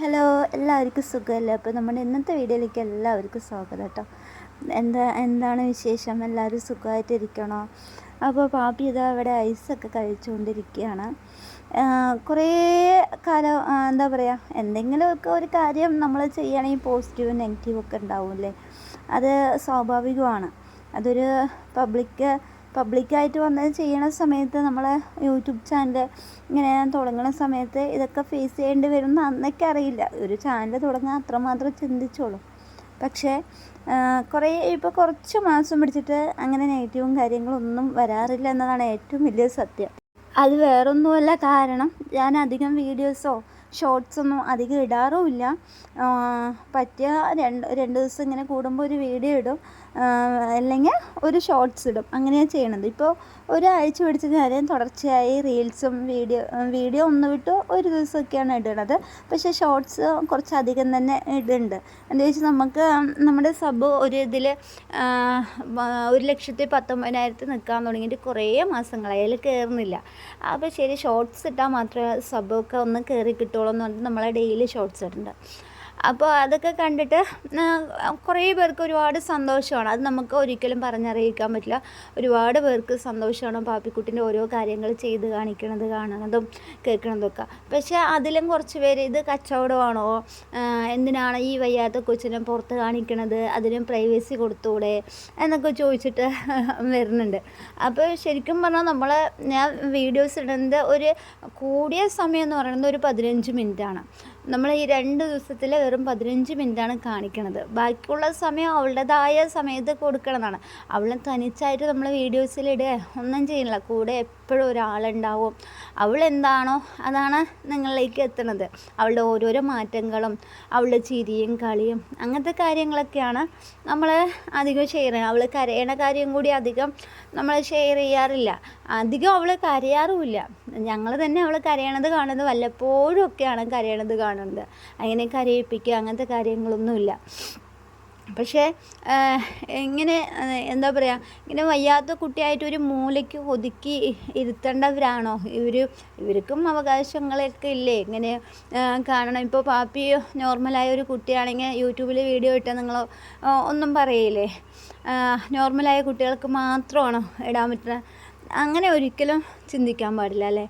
Hello എല്ലാവർക്കും സുഖമല്ലേ? അപ്പോൾ നമ്മുടെ ഇന്നത്തെ വീഡിയോയിലേക്ക് എല്ലാവർക്കും സ്വാഗതം കേട്ടോ. എന്താ എന്താണ് വിശേഷം? എല്ലാവരും സുഖമായിട്ടിരിക്കണോ? അപ്പോൾ പാപ്പി ഇതാ അവിടെ ഐസൊക്കെ കഴിച്ചുകൊണ്ടിരിക്കുകയാണ്. കുറേ കാലം എന്താ പറയുക എന്തെങ്കിലുമൊക്കെ ഒരു കാര്യം നമ്മൾ ചെയ്യുകയാണെങ്കിൽ പോസിറ്റീവും നെഗറ്റീവും ഒക്കെ ഉണ്ടാവില്ലേ അത് സ്വാഭാവികമാണ്. അതൊരു പബ്ലിക് പബ്ലിക്കായിട്ട് വന്ന് ചെയ്യണ സമയത്ത് നമ്മൾ യൂട്യൂബ് ചാനൽ ഇങ്ങനെ തുടങ്ങുന്ന സമയത്ത് ഇതൊക്കെ ഫേസ് ചെയ്യേണ്ടി വരും എന്ന് അന്നൊക്കെ അറിയില്ല. ഒരു ചാനൽ തുടങ്ങാൻ അത്രമാത്രം ചിന്തിച്ചോളൂ. പക്ഷേ കുറേ ഇപ്പോൾ കുറച്ച് മാസം പിടിച്ചിട്ട് അങ്ങനെ നെഗറ്റീവും കാര്യങ്ങളൊന്നും വരാറില്ല എന്നതാണ് ഏറ്റവും വലിയ സത്യം. അത് വേറൊന്നുമല്ല. കാരണം ഞാൻ അധികം വീഡിയോസോ ഷോർട്സൊന്നും അധികം ഇടാറുമില്ല. പറ്റിയ രണ്ട് രണ്ട് ദിവസം ഇങ്ങനെ കൂടുമ്പോൾ ഒരു വീഡിയോ ഇടും. അല്ലെങ്കിൽ ഒരു ഷോർട്സ് ഇടും. അങ്ങനെയാണ് ചെയ്യണത്. ഇപ്പോൾ ഒരാഴ്ച പിടിച്ച് ഞാൻ തുടർച്ചയായി റീൽസും വീഡിയോ വീഡിയോ ഒന്ന് വിട്ട് ഒരു ദിവസമൊക്കെയാണ് ഇടണത്. പക്ഷേ ഷോർട്സ് കുറച്ചധികം തന്നെ ഇടുന്നുണ്ട്. എന്താ വെച്ചാൽ നമുക്ക് നമ്മുടെ സബ് ഒരു ഇതിൽ ഒരു ലക്ഷത്തി പത്തൊമ്പതിനായിരത്തി നിൽക്കാൻ തുടങ്ങിയിട്ട് കുറേ മാസങ്ങളായാലും കയറുന്നില്ല അപ്പോൾ ശരി ഷോർട്സ് ഇട്ടാൽ മാത്രമേ സബൊക്കെ ഒന്ന് കയറി കിട്ടുള്ളൂ എന്ന് പറഞ്ഞിട്ട് നമ്മളെ ഡെയിലി ഷോർട്ട്സ് ഇടുന്നുണ്ട് അപ്പോൾ അതൊക്കെ കണ്ടിട്ട് കുറേ പേർക്ക് ഒരുപാട് സന്തോഷമാണ്. അത് നമുക്ക് ഒരിക്കലും പറഞ്ഞറിയിക്കാൻ പറ്റില്ല. ഒരുപാട് പേർക്ക് സന്തോഷമാണ് പാപ്പിക്കുട്ടിന്റെ ഓരോ കാര്യങ്ങൾ ചെയ്ത് കാണിക്കണത് കാണുന്നതും കേൾക്കണതൊക്കെ. പക്ഷേ അതിലും കുറച്ച് പേര് ഇത് കച്ചവടമാണോ? എന്തിനാണ് ഈ വയ്യാത്ത കൊച്ചിനെ പുറത്ത് കാണിക്കണത്? അതിനും പ്രൈവസി കൊടുത്തൂടെ? എന്നൊക്കെ ചോദിച്ചിട്ട് വരുന്നുണ്ട്. അപ്പോൾ ശരിക്കും പറഞ്ഞാൽ നമ്മൾ ഞാൻ വീഡിയോസ് ഇടുന്നത് ഒരു കൂടിയ സമയം എന്ന് പറയുന്നത് ഒരു പതിനഞ്ച് മിനിറ്റാണ് നമ്മൾ ഈ രണ്ട് ദിവസത്തിൽ വെറും പതിനഞ്ച് മിനിറ്റാണ് കാണിക്കണത്. ബാക്കിയുള്ള സമയം അവളുടേതായ സമയത്ത് കൊടുക്കണമെന്നാണ് അവളെ തനിച്ചായിട്ട് നമ്മൾ വീഡിയോസിൽ ഇടുക ഒന്നും ചെയ്യില്ല കൂടെ എപ്പോഴും ഒരാളുണ്ടാവും. അവൾ എന്താണോ അതാണ് നിങ്ങളിലേക്ക് എത്തുന്നത് അവളുടെ ഓരോരോ മാറ്റങ്ങളും അവളുടെ ചിരിയും കളിയും അങ്ങനത്തെ കാര്യങ്ങളൊക്കെയാണ് നമ്മൾ അധികം ഷെയർ ചെയ്യുന്നത്. അവൾ കരയണ കാര്യം കൂടി അധികം നമ്മൾ ഷെയർ ചെയ്യാറില്ല. അധികം അവൾ കരയാറുമില്ല. ഞങ്ങൾ തന്നെ അവൾ കരയണത് കാണുന്നത് വല്ലപ്പോഴും ഒക്കെയാണ് കരയണത് കാണുന്നത്. അങ്ങനെ കരയിപ്പിക്കുക അങ്ങനത്തെ കാര്യങ്ങളൊന്നുമില്ല. പക്ഷേ ഇങ്ങനെ എന്താ പറയുക ഇങ്ങനെ വയ്യാത്ത കുട്ടിയായിട്ട് ഒരു മൂലയ്ക്ക് ഒതുക്കി ഇരുത്തേണ്ടവരാണോ? ഇവർ ഇവർക്കും അവകാശങ്ങളൊക്കെ ഇല്ലേ? ഇങ്ങനെ കാണണം. ഇപ്പോൾ പാപ്പി നോർമലായ ഒരു കുട്ടിയാണെങ്കിൽ യൂട്യൂബിൽ വീഡിയോ ഇട്ടാൽ നിങ്ങൾ ഒന്നും പറയില്ലേ? നോർമലായ കുട്ടികൾക്ക് മാത്രമാണോ ഇടാൻ പറ്റുന്നത്? അങ്ങനെ ഒരിക്കലും ചിന്തിക്കാൻ പാടില്ല അല്ലേ?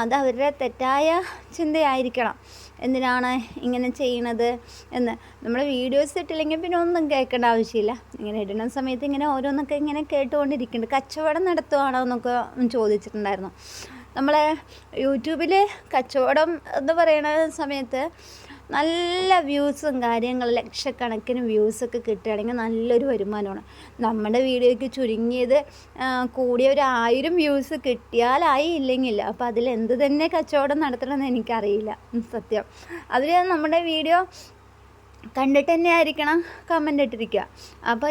അത് അവരുടെ തെറ്റായ ചിന്തയായിരിക്കണം. എന്തിനാണ് ഇങ്ങനെ ചെയ്യണത് എന്ന്. നമ്മുടെ വീഡിയോസ് ഇട്ടില്ലെങ്കിൽ പിന്നെ ഒന്നും കേൾക്കേണ്ട ആവശ്യമില്ല. ഇങ്ങനെ ഇടുന്ന സമയത്ത് ഇങ്ങനെ ഓരോന്നൊക്കെ ഇങ്ങനെ കേട്ടുകൊണ്ടിരിക്കുന്നുണ്ട്. കച്ചവടം നടത്തുവാണോ എന്നൊക്കെ ചോദിച്ചിട്ടുണ്ടായിരുന്നു. നമ്മളെ യൂട്യൂബിൽ കച്ചവടം എന്ന് പറയുന്ന സമയത്ത് നല്ല വ്യൂസും കാര്യങ്ങളും ലക്ഷക്കണക്കിന് വ്യൂസൊക്കെ കിട്ടുകയാണെങ്കിൽ നല്ലൊരു വരുമാനമാണ്. നമ്മുടെ വീഡിയോയ്ക്ക് ചുരുങ്ങിയത് കൂടിയ ഒരു ആയിരം വ്യൂസ് കിട്ടിയാലായി ഇല്ലെങ്കിൽ അപ്പോൾ അതിൽ എന്ത് തന്നെ കച്ചവടം നടത്തണമെന്ന് എനിക്കറിയില്ല. സത്യം. അതിൽ നമ്മുടെ വീഡിയോ കണ്ടിട്ട് തന്നെ ആയിരിക്കണം കമന്റ് ഇട്ടിരിക്കുക അപ്പോൾ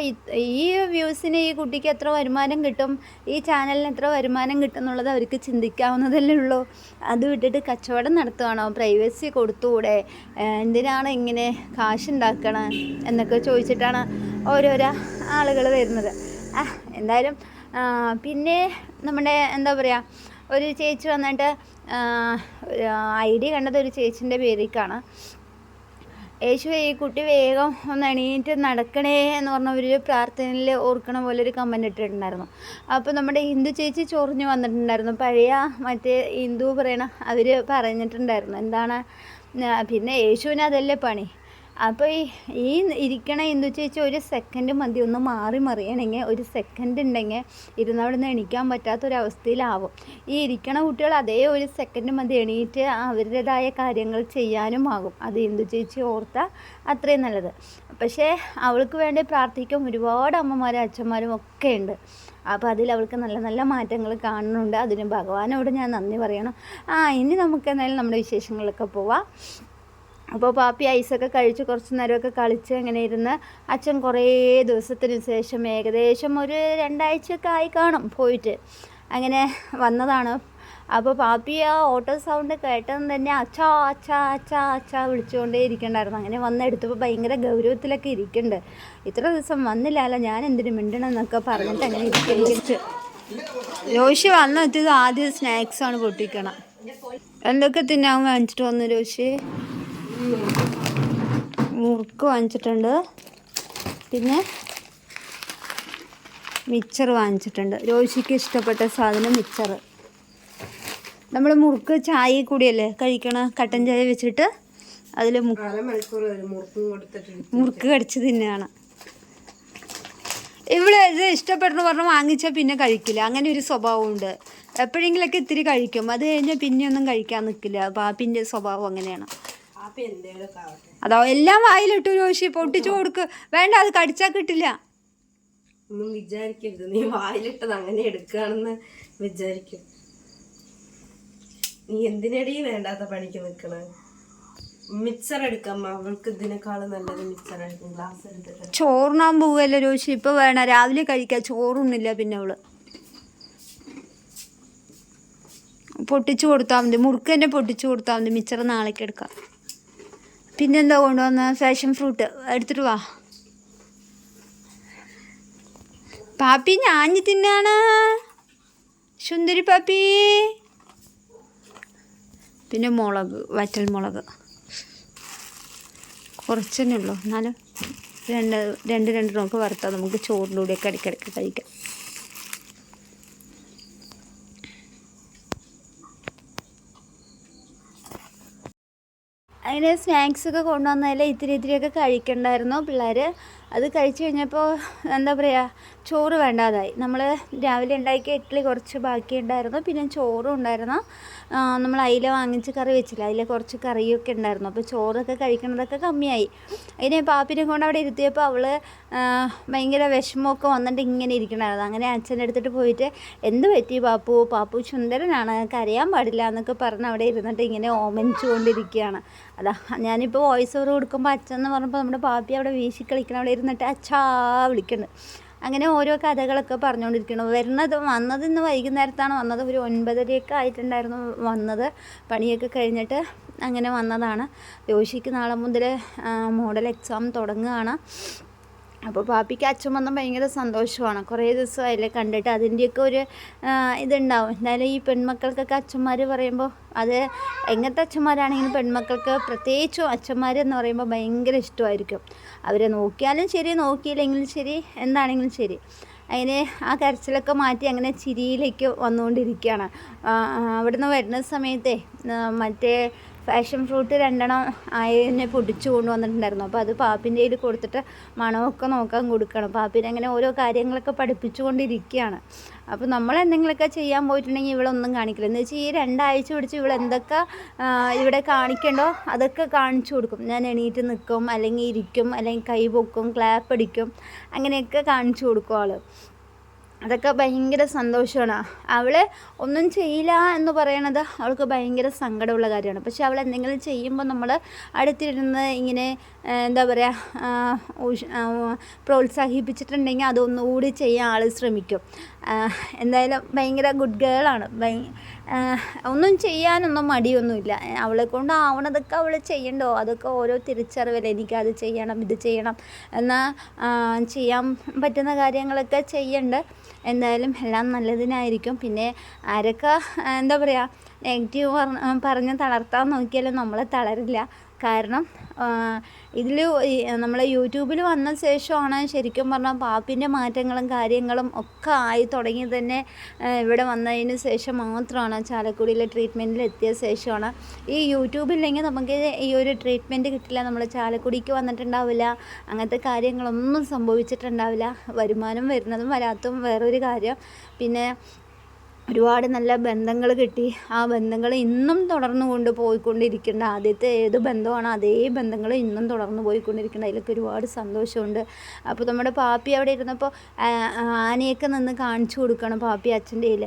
ഈ വ്യൂസിന് ഈ കുട്ടിക്ക് എത്ര വരുമാനം കിട്ടും? ഈ ചാനലിന് എത്ര വരുമാനം കിട്ടും എന്നുള്ളത് അവർക്ക് ചിന്തിക്കാവുന്നതല്ലേ ഉള്ളൂ. അത് വിട്ടിട്ട് കച്ചവടം നടത്തുകയാണോ പ്രൈവസി കൊടുത്തുകൂടെ എന്തിനാണ് ഇങ്ങനെ കാശുണ്ടാക്കണം? എന്നൊക്കെ ചോദിച്ചിട്ടാണ് ഓരോരോ ആളുകൾ വരുന്നത്. എന്തായാലും പിന്നെ നമ്മുടെ എന്താ പറയുക ഒരു ചേച്ചി വന്നിട്ട് ഐ ഡി കണ്ടത് ഒരു ചേച്ചിന്റെ പേരിക്കാണ്. യേശുവേ ഈ കുട്ടി വേഗം ഒന്ന് എണീറ്റ് നടക്കണേ എന്ന് പറഞ്ഞ ഒരു പ്രാർത്ഥനയിൽ ഓർക്കണ പോലെ ഒരു കമന്റ് ഇട്ടിട്ടുണ്ടായിരുന്നു. അപ്പോൾ നമ്മുടെ ഹിന്ദു ചേച്ചി ചൊറിഞ്ഞു വന്നിട്ടുണ്ടായിരുന്നു. പഴയ മറ്റേ ഹിന്ദു പറയണ അവർ പറഞ്ഞിട്ടുണ്ടായിരുന്നു. എന്താണ്? പിന്നെ യേശുവിന് അതല്ലേ പണി? അപ്പോൾ ഈ ഈ ഇരിക്കണ ഹിന്ദു ചോദിച്ചാൽ ഒരു സെക്കൻഡ് മതി ഒന്ന് മാറി മറിയണമെങ്കിൽ ഒരു സെക്കൻഡ് ഉണ്ടെങ്കിൽ ഇരുന്നവിടെ നിന്ന് എണീക്കാൻ പറ്റാത്തൊരവസ്ഥയിലാവും. ഈ ഇരിക്കണ കുട്ടികൾ അതേ ഒരു സെക്കൻഡ് മതി എണീറ്റ് അവരുടേതായ കാര്യങ്ങൾ ചെയ്യാനും ആകും. അത് എന്തു ചേച്ചി ഓർത്താൽ അത്രയും നല്ലത്. പക്ഷേ അവൾക്ക് വേണ്ടി പ്രാർത്ഥിക്കാൻ ഒരുപാട് അമ്മമാരും അച്ഛന്മാരും ഒക്കെ ഉണ്ട്. അപ്പോൾ അതിൽ അവൾക്ക് നല്ല നല്ല മാറ്റങ്ങൾ കാണുന്നുണ്ട്. അതിന് ഭഗവാനോട് ഞാൻ നന്ദി പറയണം. ആ ഇനി നമുക്ക് എന്തായാലും നമ്മുടെ വിശേഷങ്ങളിലൊക്കെ പോവാം. അപ്പോൾ പാപ്പി ഐസൊക്കെ കഴിച്ച് കുറച്ച് നേരമൊക്കെ കളിച്ച് അങ്ങനെ ഇരുന്ന് അച്ഛൻ കുറേ ദിവസത്തിന് ശേഷം ഏകദേശം ഒരു രണ്ടാഴ്ചയൊക്കെ ആയി കാണും പോയിട്ട്. അങ്ങനെ വന്നതാണ്. അപ്പോൾ പാപ്പി ആ ഓട്ടോ സൗണ്ട് കേട്ടതെന്ന് തന്നെ അച്ഛാ അച്ഛാ അച്ഛാ അച്ഛാ വിളിച്ചുകൊണ്ടേ ഇരിക്കണ്ടായിരുന്നു. അങ്ങനെ വന്നെടുത്തപ്പോൾ ഭയങ്കര ഗൗരവത്തിലൊക്കെ ഇരിക്കുന്നുണ്ട് ഇത്ര ദിവസം വന്നില്ലല്ലോ ഞാൻ എന്തിനു മിണ്ടണം എന്നൊക്കെ പറഞ്ഞിട്ട് അങ്ങനെ ഇരിക്കുന്നു രോഷി വന്നെത്തിയത് ആദ്യം സ്നാക്സാണ് പൊട്ടിക്കണം. എന്തൊക്കെ തിന്നാൻ വാങ്ങിച്ചിട്ട് വന്നു രോഷി മുറുക്ക് വാങ്ങിച്ചിട്ടുണ്ട്. പിന്നെ മിച്ചർ വാങ്ങിച്ചിട്ടുണ്ട്. രോഷിക്ക് ഇഷ്ടപ്പെട്ട സാധനം മിച്ചർ. നമ്മൾ മുറുക്ക് ചായ കൂടിയല്ലേ കഴിക്കണ? കട്ടൻ ചായ വെച്ചിട്ട് അതിൽ മുറുക്കും കടിച്ച് തിന്നാണ്. ഇവിടെ ഇത് ഇഷ്ടപ്പെടുന്ന പറഞ്ഞ് വാങ്ങിച്ചാൽ പിന്നെ കഴിക്കില്ല. അങ്ങനെ ഒരു സ്വഭാവമുണ്ട്. എപ്പോഴെങ്കിലൊക്കെ ഇത്തിരി കഴിക്കും. അത് കഴിഞ്ഞാൽ പിന്നെയൊന്നും കഴിക്കാൻ നിൽക്കില്ല പാപ്പിന്റെ സ്വഭാവം അങ്ങനെയാണ്. അതോ എല്ലാം വായിലിട്ടു രോഷി പൊട്ടിച്ചു കൊടുക്ക്. വേണ്ട അത് കടിച്ചാ കിട്ടില്ല. ഒന്നും വിചാരിക്കരുത്. നീ വായിലിട്ടത് അങ്ങനെ എടുക്കുകയാണെന്ന് വിചാരിക്കും. നീ എന്തിനടി വേണ്ടാത്ത പണിക്ക് നിക്കണ? മിക്സർ എടുക്കാം. അവൾക്ക് ഇതിനേക്കാളും നല്ലത് മിക്സർ എടുക്കും ഗ്ലാസ് എടുത്തിട്ട് ചോറിനാൻ പോവുകയല്ലേ രോഷി? ഇപ്പൊ വേണ. രാവിലെ കഴിക്കാം. ചോറുണ്ണില്ല പിന്നെ അവൾ. പൊട്ടിച്ചു കൊടുത്താൽ മതി. മുറുക്ക് തന്നെ പൊട്ടിച്ചു കൊടുത്താൽ മതി. മിച്ചർ നാളേക്ക് എടുക്കാം. പിന്നെന്താ കൊണ്ടുവന്ന ഫാഷൻ ഫ്രൂട്ട് എടുത്തിട്ട് വാ. പാപ്പി ഞാഞ്ഞ് തിന്നാണ്. സുന്ദരി പാപ്പി. പിന്നെ മുളക് വറ്റൽ മുളക്. കുറച്ച് തന്നെ ഉള്ളൂ. എന്നാലും രണ്ട് രണ്ട് രണ്ട് നമുക്ക് വറുത്താൽ നമുക്ക് ചോറിന്റെ കൂടെയൊക്കെ ഇടയ്ക്കിടയ്ക്ക് കഴിക്കാം. അങ്ങനെ സ്നാക്സ് ഒക്കെ കൊണ്ടുവന്നതിൽ ഇത്തിരി ഇത്തിരിയൊക്കെ കഴിക്കണ്ടായിരുന്നു പിള്ളേർ അത് കഴിച്ച് കഴിഞ്ഞപ്പോൾ എന്താ പറയുക ചോറ് വേണ്ടാതായി. നമ്മൾ രാവിലെ ഉണ്ടാക്കിയ ഇഡ്ഡലി കുറച്ച് ബാക്കി ഉണ്ടായിരുന്നു. പിന്നെ ചോറും ഉണ്ടായിരുന്നു. നമ്മൾ അയില വാങ്ങിച്ച് കറി വെച്ചില്ല. അതിൽ കുറച്ച് കറിയൊക്കെ ഉണ്ടായിരുന്നു. അപ്പോൾ ചോറൊക്കെ കഴിക്കുന്നതൊക്കെ കമ്മിയായി. അതിനെ പാപ്പിനെ കൊണ്ട് അവിടെ ഇരുത്തിയപ്പോൾ അവൾ ഭയങ്കര വിഷമമൊക്കെ വന്നിട്ട് ഇങ്ങനെ ഇരിക്കണമായിരുന്നു അങ്ങനെ അച്ഛന്റെ അടുത്തിട്ട് പോയിട്ട് എന്ത് പറ്റി പാപ്പു? പാപ്പു സുന്ദരനാണ്. കരയാൻ പാടില്ല എന്നൊക്കെ പറഞ്ഞ് അവിടെ ഇരുന്നിട്ട് ഇങ്ങനെ ഓമനിച്ചുകൊണ്ടിരിക്കുകയാണ്. അതാ ഞാനിപ്പോൾ വോയിസ് ഓവർ കൊടുക്കുമ്പോൾ അച്ഛൻ എന്ന് പറഞ്ഞപ്പോൾ നമ്മുടെ പാപ്പി അവിടെ വീശി കളിക്കണം അവിടെ ഇരുന്നിട്ട് അച്ഛാ വിളിക്കുന്നുണ്ട് അങ്ങനെ ഓരോ കഥകളൊക്കെ പറഞ്ഞുകൊണ്ടിരിക്കണം വരുന്നത് വന്നത് ഇന്ന് വൈകുന്നേരത്താണ്. വന്നത് ഒരു ഒൻപതരയൊക്കെ ആയിട്ടുണ്ടായിരുന്നു വന്നത്. പണിയൊക്കെ കഴിഞ്ഞിട്ട് അങ്ങനെ വന്നതാണ്. യോഷിക്ക് നാളെ മുതൽ മോഡൽ എക്സാം തുടങ്ങുകയാണ്. അപ്പോൾ പാപ്പിക്ക് അച്ഛൻ വന്നാൽ ഭയങ്കര സന്തോഷമാണ്. കുറേ ദിവസമായില്ലേ കണ്ടിട്ട് അതിന്റെയൊക്കെ ഒരു ഇതുണ്ടാവും. എന്തായാലും ഈ പെൺമക്കൾക്കൊക്കെ അച്ഛന്മാർ പറയുമ്പോൾ അത് എങ്ങനത്തെ അച്ഛന്മാരാണെങ്കിലും പെൺമക്കൾക്ക് പ്രത്യേകിച്ചും അച്ഛന്മാർ എന്ന് പറയുമ്പോൾ ഭയങ്കര ഇഷ്ടമായിരിക്കും. അവരെ നോക്കിയാലും ശരി നോക്കിയില്ലെങ്കിലും ശരി എന്താണെങ്കിലും ശരി. അങ്ങനെ ആ കരച്ചിലൊക്കെ മാറ്റി അങ്ങനെ ചിരിയിലേക്ക് വന്നുകൊണ്ടിരിക്കുകയാണ്. അവിടുന്ന് വരുന്ന സമയത്തെ മറ്റേ ഫാഷൻ ഫ്രൂട്ട് രണ്ടെണ്ണം അതിനെ പൊടിച്ചു കൊണ്ടുവന്നിട്ടുണ്ടായിരുന്നു. അപ്പോൾ അത് പാപ്പിന്റെ കയ്യിൽ കൊടുത്തിട്ട് മണമൊക്കെ നോക്കാൻ കൊടുക്കണം. പാപ്പിനെ അങ്ങനെ ഓരോ കാര്യങ്ങളൊക്കെ പഠിപ്പിച്ചുകൊണ്ടിരിക്കുകയാണ്. അപ്പോൾ നമ്മൾ എന്തെങ്കിലുമൊക്കെ ചെയ്യാൻ പോയിട്ടുണ്ടെങ്കിൽ ഇവളൊന്നും കാണിക്കില്ല. എന്ന് വെച്ചാൽ ഈ രണ്ടാഴ്ച പിടിച്ച് ഇവിടെ എന്തൊക്കെ ഇവിടെ കാണിക്കണ്ടോ അതൊക്കെ കാണിച്ചു കൊടുക്കും. ഞാൻ എണീറ്റ് നിൽക്കും അല്ലെങ്കിൽ ഇരിക്കും അല്ലെങ്കിൽ കൈ പൊക്കും ക്ലാപ്പ് അടിക്കും അങ്ങനെയൊക്കെ കാണിച്ചു കൊടുക്കും ആൾ അതൊക്കെ ഭയങ്കര സന്തോഷമാണ് അവൾ ഒന്നും ചെയ്യില്ല എന്ന് പറയണത് അവൾക്ക് ഭയങ്കര സങ്കടമുള്ള കാര്യമാണ്. പക്ഷെ അവൾ എന്തെങ്കിലും ചെയ്യുമ്പോൾ നമ്മൾ അടുത്തിരുന്ന് ഇങ്ങനെ എന്താ പറയുക പ്രോത്സാഹിപ്പിച്ചിട്ടുണ്ടെങ്കിൽ അതൊന്നുകൂടി ചെയ്യാൻ ആൾ ശ്രമിക്കും. എന്തായാലും ഭയങ്കര ഗുഡ് ഗേളാണ് ഭയ ഒന്നും ചെയ്യാനൊന്നും മടിയൊന്നുമില്ല. അവളെ കൊണ്ട് ആവണതൊക്കെ അവൾ ചെയ്യണ്ടോ? അതൊക്കെ ഓരോ തിരിച്ചറിവല്ലേ. എനിക്കത് ചെയ്യണം ഇത് ചെയ്യണം. എന്നാൽ ചെയ്യാൻ പറ്റുന്ന കാര്യങ്ങളൊക്കെ ചെയ്യണ്ട്. എന്തായാലും എല്ലാം നല്ലതിനായിരിക്കും. പിന്നെ ആരൊക്കെ എന്താ പറയുക നെഗറ്റീവ് പറഞ്ഞ് തളർത്താൻ നോക്കിയാലും നമ്മളെ തളരില്ല. കാരണം ഇതിൽ നമ്മളെ യൂട്യൂബിൽ വന്ന ശേഷമാണ് ശരിക്കും പറഞ്ഞാൽ പാപ്പിന്റെ മാറ്റങ്ങളും കാര്യങ്ങളും ഒക്കെ ആയി തുടങ്ങി തന്നെ ഇവിടെ വന്നതിന് ശേഷം മാത്രമാണ് ചാലക്കുടിയിലെ ട്രീറ്റ്മെന്റിൽ എത്തിയ ശേഷമാണ്. ഈ യൂട്യൂബില്ലെങ്കിൽ നമുക്ക് ഈ ഒരു ട്രീറ്റ്മെന്റ് കിട്ടില്ല നമ്മൾ ചാലക്കുടിക്ക് വന്നിട്ടുണ്ടാവില്ല അങ്ങനത്തെ കാര്യങ്ങളൊന്നും സംഭവിച്ചിട്ടുണ്ടാവില്ല. വരുമാനം വരുന്നതും വരാത്തതും വേറൊരു കാര്യം. പിന്നെ ഒരുപാട് നല്ല ബന്ധങ്ങൾ കിട്ടി. ആ ബന്ധങ്ങൾ ഇന്നും തുടർന്നു കൊണ്ട് പോയിക്കൊണ്ടിരിക്കേണ്ട. ആദ്യത്തെ ഏത് ബന്ധമാണ് അതേ ബന്ധങ്ങൾ ഇന്നും തുടർന്ന് പോയിക്കൊണ്ടിരിക്കേണ്ട. അതിലൊക്കെ ഒരുപാട് സന്തോഷമുണ്ട്. അപ്പോൾ നമ്മുടെ പാപ്പി അവിടെ ഇരുന്നപ്പോൾ ആനയൊക്കെ നിന്ന് കാണിച്ചു കൊടുക്കണം പാപ്പി അച്ഛന്റെ കയ്യിൽ.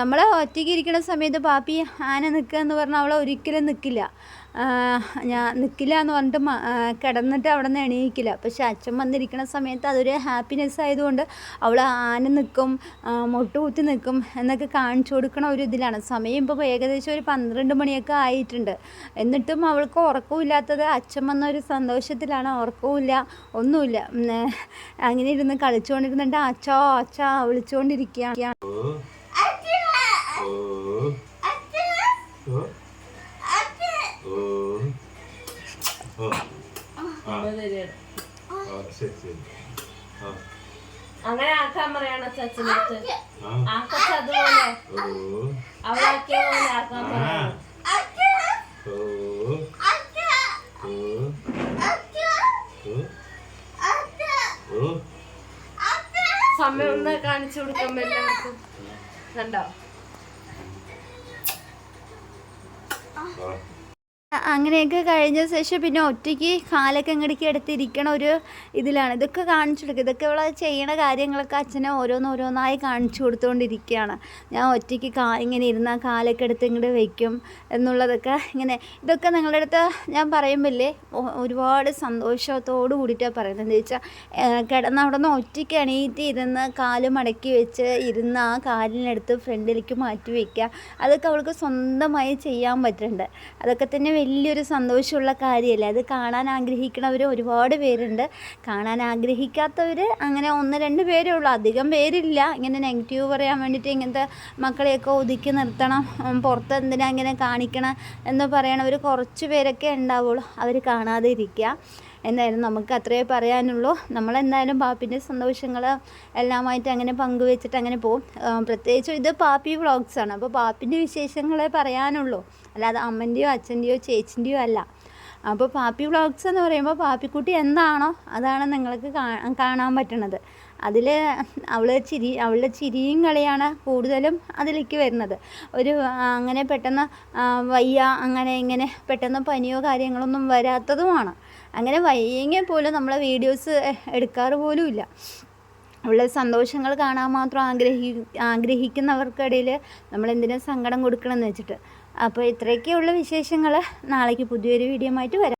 നമ്മൾ ഒറ്റയ്ക്ക് ഇരിക്കുന്ന സമയത്ത് പാപ്പി ആന നിൽക്കുക എന്ന് പറഞ്ഞാൽ അവളെ ഒരിക്കലും നിൽക്കില്ല. ഞാൻ നിൽക്കില്ല എന്ന് പറഞ്ഞിട്ട് കിടന്നിട്ട് അവിടെ നിന്ന് എണീക്കില്ല. പക്ഷെ അച്ഛൻ വന്നിരിക്കുന്ന സമയത്ത് അതൊരു ഹാപ്പിനെസ് ആയതുകൊണ്ട് അവൾ ആന നിൽക്കും മുട്ടുകുത്തി നിൽക്കും എന്നൊക്കെ കാണിച്ചു കൊടുക്കണ ഒരു ഇതിലാണ്. സമയം ഇപ്പോൾ ഏകദേശം ഒരു പന്ത്രണ്ട് മണിയൊക്കെ ആയിട്ടുണ്ട്. എന്നിട്ടും അവൾക്ക് ഉറക്കമില്ലാത്തത് അച്ഛൻ വന്ന ഒരു സന്തോഷത്തിലാണ്. ഉറക്കവുമില്ല ഒന്നുമില്ല. അങ്ങനെ ഇരുന്ന് കളിച്ചുകൊണ്ടിരുന്നിട്ട് അച്ഛോ അച്ഛാ വിളിച്ചുകൊണ്ടിരിക്കുകയാണ് ഓ ആ അമ്മ തരികയാണ് ആ, ശരി ശരി. അങ്ങനെ ആക്കാൻ പറയണ ചച്ചനടുത്ത് ആക്കച്ച അതുപോലെ. ഓ. അവളാക്കിയ പോലെ ആക്കാൻ പറയണം. സമയം ഒന്ന് കാണിച്ചു കൊടുക്കാൻ എല്ലാവർക്കും കണ്ടോ? അങ്ങനെയൊക്കെ കഴിഞ്ഞ ശേഷം പിന്നെ ഒറ്റയ്ക്ക് കാലൊക്കെ അങ്ങടേക്ക് എടുത്തിരിക്കണ ഒരു ഇതിലാണ്. ഇതൊക്കെ കാണിച്ചു കൊടുക്കുക ഇതൊക്കെ ഇവിടെ ചെയ്യണ കാര്യങ്ങളൊക്കെ അച്ഛനെ ഓരോന്നോരോന്നായി കാണിച്ചു കൊടുത്തുകൊണ്ടിരിക്കുകയാണ് ഞാൻ ഒറ്റയ്ക്ക് കാ ഇങ്ങനെ ഇരുന്ന കാലൊക്കെ എടുത്ത് ഇങ്ങോട്ട് വയ്ക്കും എന്നുള്ളതൊക്കെ ഇങ്ങനെ. ഇതൊക്കെ നിങ്ങളുടെ അടുത്ത് ഞാൻ പറയുമ്പോഴേ ഒരുപാട് സന്തോഷത്തോട് കൂടിയിട്ടാണ് പറയുന്നത്. എന്താ വെച്ചാൽ കിടന്ന അവിടെ നിന്ന് ഒറ്റയ്ക്ക് എണീറ്റ് ഇരുന്ന് കാൽ മടക്കി വെച്ച് ഇരുന്ന് ആ കാലിനടുത്ത് ഫ്രണ്ടിലേക്ക് മാറ്റി വയ്ക്കുക അതൊക്കെ അവൾക്ക് സ്വന്തമായി ചെയ്യാൻ പറ്റുന്നുണ്ട് അതൊക്കെ തന്നെ വലിയൊരു സന്തോഷമുള്ള കാര്യമല്ലേ? അത് കാണാൻ ആഗ്രഹിക്കണവർ ഒരുപാട് പേരുണ്ട്. കാണാൻ ആഗ്രഹിക്കാത്തവർ അങ്ങനെ ഒന്ന് രണ്ട് പേരേ ഉള്ളൂ. അധികം പേരില്ല. ഇങ്ങനെ നെഗറ്റീവ് പറയാൻ വേണ്ടിയിട്ട് ഇങ്ങനത്തെ മക്കളെയൊക്കെ ഒതുക്കി നിർത്തണം. പുറത്ത് എന്തിനാ ഇങ്ങനെ കാണിക്കണം എന്ന് പറയണവർ കുറച്ച് പേരൊക്കെ ഉണ്ടാവുള്ളൂ. അവർ കാണാതെ ഇരിക്കുക എന്തായാലും നമുക്ക് അത്രയേ പറയാനുള്ളൂ. നമ്മളെന്തായാലും പാപ്പിന്റെ സന്തോഷങ്ങൾ എല്ലാമായിട്ട് അങ്ങനെ പങ്കുവെച്ചിട്ട് അങ്ങനെ പോകും പ്രത്യേകിച്ചും ഇത് പാപ്പി വ്ളോഗ്സ് ആണ്. അപ്പോൾ പാപ്പിന്റെ വിശേഷങ്ങളെ പറയാനുള്ളൂ. അല്ലാതെ അമ്മന്റെയോ അച്ഛന്റെയോ ചേച്ചിന്റെയോ അല്ല. അപ്പോൾ പാപ്പി വ്ളോഗ്സ് എന്ന് പറയുമ്പോൾ പാപ്പിക്കുട്ടി എന്താണോ അതാണ് നിങ്ങൾക്ക് കാണാൻ പറ്റണത്. അതിൽ അവൾ ചിരി അവളുടെ ചിരിയും കളിയാണ് കൂടുതലും അതിലേക്ക് വരുന്നത്. ഒരു അങ്ങനെ പെട്ടെന്ന് വയ്യ അങ്ങനെ ഇങ്ങനെ പെട്ടെന്ന് പനിയോ കാര്യങ്ങളൊന്നും വരാത്തതുമാണ്. അങ്ങനെ വയ്യെങ്കിൽ പോലും നമ്മളെ വീഡിയോസ് എടുക്കാറ് പോലും ഇല്ല. ഉള്ള സന്തോഷങ്ങൾ കാണാൻ മാത്രം ആഗ്രഹി ആഗ്രഹിക്കുന്നവർക്കിടയിൽ നമ്മൾ എന്തിനാ സങ്കടം കൊടുക്കണമെന്ന് വെച്ചിട്ട്. അപ്പോൾ ഇത്രയൊക്കെയുള്ള വിശേഷങ്ങൾ. നാളേക്ക് പുതിയൊരു വീഡിയോ ആയിട്ട് വരാം.